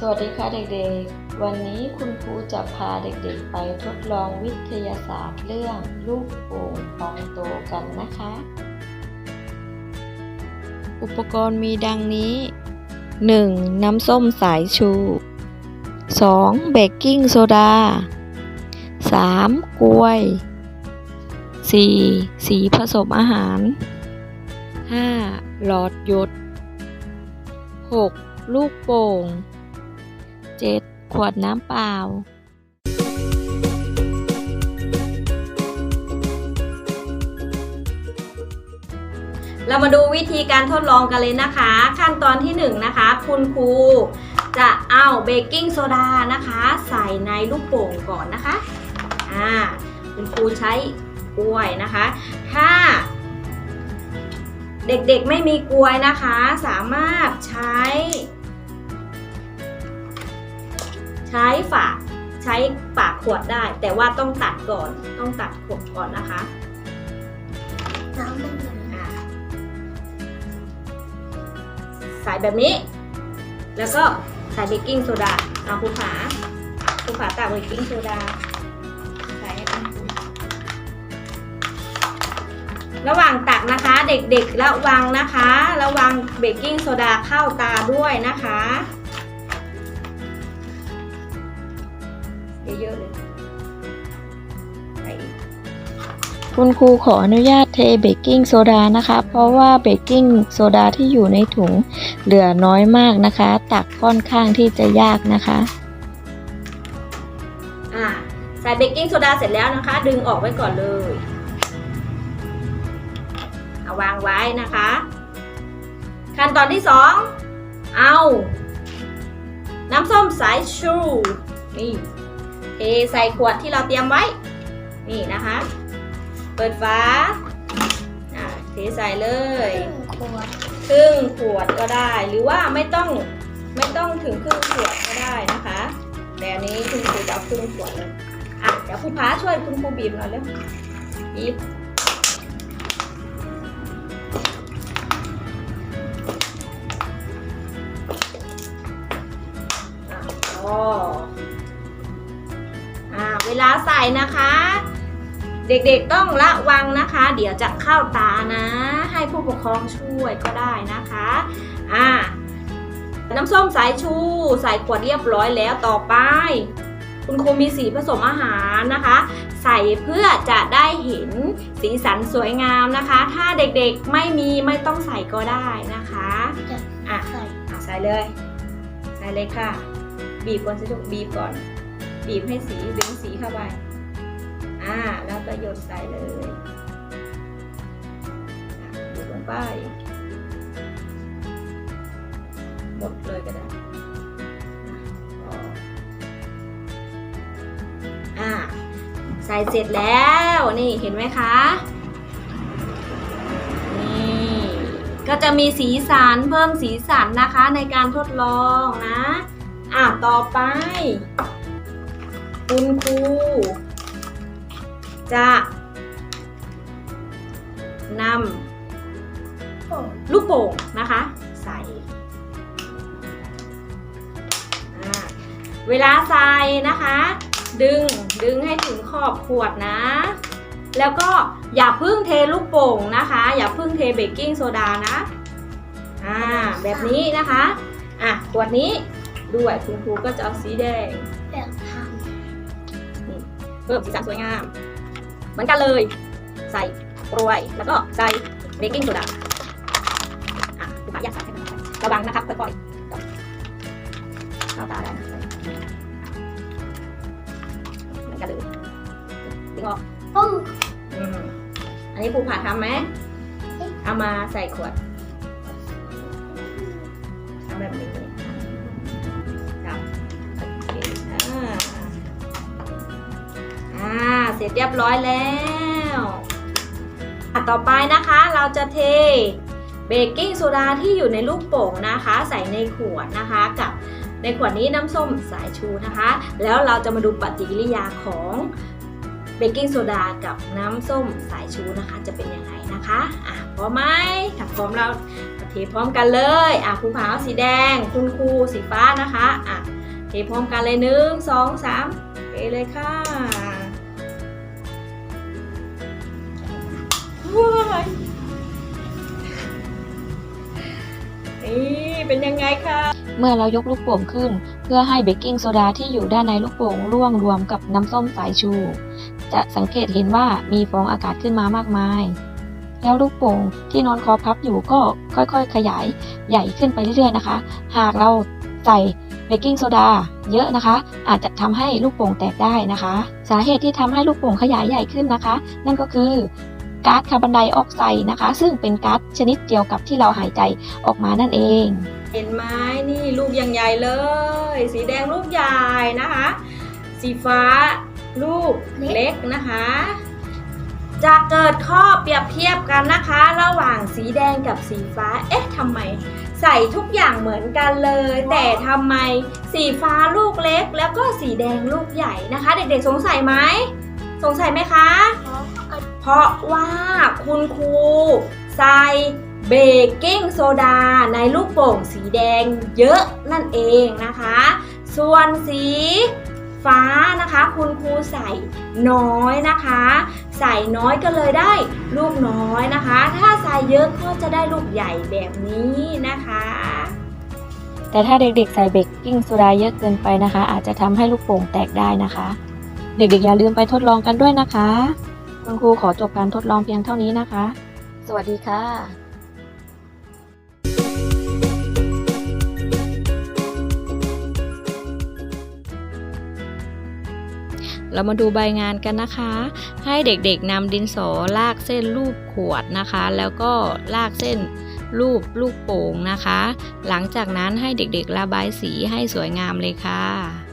สวัสดีค่ะเด็กๆ วันนี้คุณครูจะพาเด็กๆ ไปทดลองวิทยาศาสตร์เรื่องลูกโป่งพองโตกันนะคะ อุปกรณ์มีดังนี้ 1. น้ำส้มสายชู 2. เบกกิ้งโซดา 3. กล้วย 4. สีผสมอาหาร 5. หลอดหยด 6. ลูกโป่ง 7. ขวดน้ำเปล่า เรามาดูวิธีการทดลองกันเลยนะคะ ขั้นตอนที่1นงนะคะ คุณครูจะเอาเบกกิ้งโซดานะคะ ใส่ในลูกโป่งก่อนนะคะอ่าคุณครูใช้กล้วยนะคะ ถ้าเด็กๆไม่มีกล้วยนะคะ สามารถใช้ ใช้ฝาใช้ปากขวดได้ แต่ว่าต้องตัดก่อนต้องตัดขวดก่อนนะคะน้ำมันอยู่อะใส่แบบนี้ แล้วก็ใส่เบกกิ้งโซดาเอาภูผาภูผาตักเบกกิ้งโซดาใส่ให้คุณครูระหว่างตักนะคะ เด็กๆระวังนะคะ ระวังเบกกิ้งโซดาเข้าตาด้วยนะคะ เยอะๆเลยใส่อีกคุณครูขออนุญาตเทเบกกิ้งโซดานะคะ เพราะว่าเบกกิ้งโซดาที่อยู่ในถุงเหลือน้อยมากนะคะ ตักค่อนข้างที่จะยากนะคะอ่าใส่เบกกิ้งโซดาเสร็จแล้วนะคะ ดึงออกไว้ก่อนเลยเอาวางไว้นะคะ ขั้นตอนที่สองเอา น้ำส้มสายชูนี่ เทใส่ขวดที่เราเตรียมไว้ นี่นะคะ เปิดฝาเทใส่เลยขวดครึ่งขวดก็ได้ หรือว่าไม่ต้องไม่ต้องถึงครึ่งขวดก็ได้นะคะแต่อันนี้คุณครูจะเอาครึ่งขวดเลยอะเดี๋ยวครูพาช่วยคุณครูบีบหน่อยเร็วบีบอะพออ่า เวลาใส่นะคะ เด็กๆต้องระวังนะคะ เดี๋ยวจะเข้าตานะ ให้ผู้ปกครองช่วยก็ได้นะคะอ่าน้ำส้มสายชู ใส่ขวดเรียบร้อยแล้วต่อไป คุณครูมีสีผสมอาหารนะคะ ใส่เพื่อจะได้เห็นสีสันสวยงามนะคะ ถ้าเด็กๆไม่มีไม่ต้องใส่ก็ได้นะคะจะอะใส่อะใส่เลย ใส่เลยค่ะ บีบก่อนสิลูกบีบก่อน บีบให้สีดึงสีเข้าไป อ่า แล้วก็หยดใส่เลยอะบีบลงไปหมดเลยก็ได้อะพออ่า ใส่เสร็จแล้ว นี่เห็นไหมคะ นี่ ก็จะมีสีสันเพิ่มสีสันนะคะในการทดลองนะ อะ ต่อไป คุณครูจะนำลูกโป่งนะคะ ใส่ เวลาใส่นะคะ ดึงดึงให้ถึงขอบขวดนะ แล้วก็อย่าพึ่งเทลูกโป่งนะคะ อย่าพึ่งเทเบกกิ้งโซดานะอ่าแบบนี้นะคะ อะขวดนี้ด้วยคุณครูก็จะเอาสีแดง เพิ่มสีสันสวยงาม เหมือนกันเลย ใส่กรวยแล้วก็ใส่เบกกิ้งโซดาอะคุณป้าอยากใส่ให้มันระวังนะครับค่อยๆเข้าตาได้นะเหมือนกันเลยดึงออกำปุ้งอืมอันนี้ภูผาทำไหมเอามาใส่ขวดทำแบบนี้ เสร็จเรียบร้อยแล้วอะต่อไปนะคะเราจะเทเบกกิ้งโซดาที่อยู่ในลูกโป่งนะคะ ใส่ในขวดนะคะกับในขวดนี้น้ำส้มสายชูนะคะ แล้วเราจะมาดูปฏิกิริยาของเบกกิ้งโซดากับน้ำส้มสายชูนะคะ จะเป็นยังไงนะคะอะพร้อมไหมถ้าพร้อมเราเทพร้อมกันเลยอะครูขาวสีแดง คุณครูสีฟ้านะคะอะเทพร้อมกันเลยหนึ่งสองสามเทเลยค่ะ ว้ยนี่เป็นยังไงคะเมื่อเรายกลูกโป่งขึ้น เพื่อให้เบกกิ้งโซดาที่อยู่ด้านในลูกโป่งร่วงรวมกับน้ำส้มสายชู จะสังเกตเห็นว่ามีฟองอากาศขึ้นมามากมาย แล้วลูกโป่งที่นอนคอพับอยู่ก็ค่อยๆ ขยายใหญ่ขึ้นไปเรื่อยๆนะคะ หากเราใส่เบกกิ้งโซดาเยอะนะคะ อาจจะทำให้ลูกโป่งแตกได้นะคะ สาเหตุที่ทำให้ลูกโป่งขยายใหญ่ขึ้นนะคะ นั่นก็คือ ก๊าซคาร์บอนไดออกไซด์นะคะ ซึ่งเป็นก๊าซชนิดเดียวกับที่เราหายใจออกมานั่นเอง เห็นไหมนี่ลูกยังใหญ่เลย สีแดงลูกใหญ่นะคะ สีฟ้าลูกเล็กนะคะจะเกิดข้อเปรียบเทียบกันนะคะ ระหว่างสีแดงกับสีฟ้า เอ๊ะทำไม ใส่ทุกอย่างเหมือนกันเลย แต่ทำไมสีฟ้าลูกเล็ก แล้วก็สีแดงลูกใหญ่นะคะ เด็กๆสงสัยไหม สงสัยไหมคะ เพราะว่าคุณครูใส่เบกกิ้งโซดาในลูกโป่งสีแดงเยอะนั่นเองนะคะ ส่วนสีฟ้านะคะ คุณครูใส่น้อยนะคะ ใส่น้อยก็เลยได้ลูกน้อยนะคะ ถ้าใส่เยอะก็จะได้ลูกใหญ่แบบนี้นะคะ แต่ถ้าเด็กๆใส่เบกกิ้งโซดาเยอะเกินไปนะคะ อาจจะทำให้ลูกโป่งแตกได้นะคะ เด็กๆอย่าลืมไปทดลองกันด้วยนะคะ คุณครูขอจบการทดลองเพียงเท่านี้นะคะ สวัสดีค่ะเรามาดูใบงานกันนะคะ ให้เด็กๆนำดินสอลากเส้นรูปขวดนะคะ แล้วก็ลากเส้นรูปลูกโป่งนะคะ หลังจากนั้นให้เด็กๆระบายสีให้สวยงามเลยค่ะ